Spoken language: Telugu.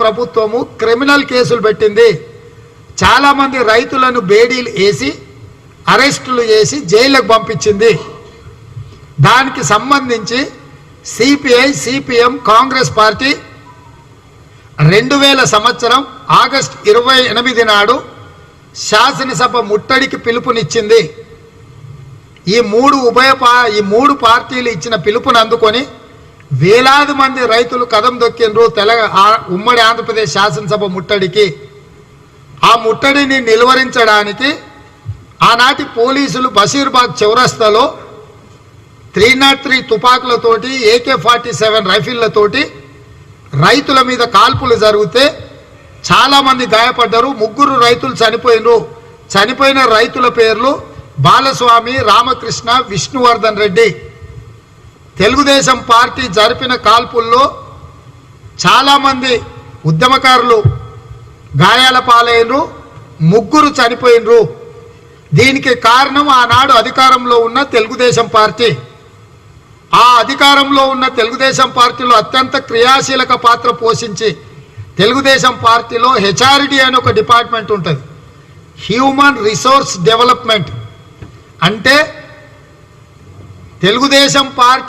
ప్రభుత్వము క్రిమినల్ కేసులు పెట్టింది. చాలా మంది రైతులను బేడీలు వేసి అరెస్టులు చేసి జైలుకు పంపించింది. దానికి సంబంధించి సిపిఐ సిపిఎం కాంగ్రెస్ పార్టీ రెండు వేల సంవత్సరం ఆగస్ట్ ఇరవై ఎనిమిది నాడు శాసనసభ ముట్టడికి పిలుపునిచ్చింది. ఈ మూడు ఉభయ ఈ మూడు పార్టీలు ఇచ్చిన పిలుపును అందుకొని వేలాది మంది రైతులు కదం దొక్కిండ్రు. తెలంగాణ ఉమ్మడి ఆంధ్రప్రదేశ్ శాసనసభ ముట్టడికి. ఆ ముట్టడిని నిలువరించడానికి ఆనాటి పోలీసులు బషీర్బాగ్ చౌరస్తాలో త్రీ నాట్ త్రీ తుపాకులతోటి ఏకే ఫార్టీ సెవెన్ రైఫిళ్ళతోటి రైతుల మీద కాల్పులు జరిగితే చాలామంది గాయపడ్డారు. ముగ్గురు రైతులు చనిపోయినరు. చనిపోయిన రైతుల పేర్లు బాలస్వామి రామకృష్ణ విష్ణువర్ధన్ రెడ్డి. తెలుగుదేశం పార్టీ జరిపిన కాల్పుల్లో చాలామంది ఉద్యమకారులు గాయాల పాలైనరు ముగ్గురు చనిపోయినరు. దీనికి కారణం ఆనాడు అధికారంలో ఉన్న తెలుగుదేశం పార్టీ. ఆ అధికారంలో ఉన్న తెలుగుదేశం పార్టీలో అత్యంత క్రియాశీలక పాత్ర పోషించి తెలుగుదేశం పార్టీలో హెచ్ఆర్డి అని ఒక డిపార్ట్మెంట్ ఉంటుంది. Human resource development. అంటే తెలుగుదేశం పార్టీ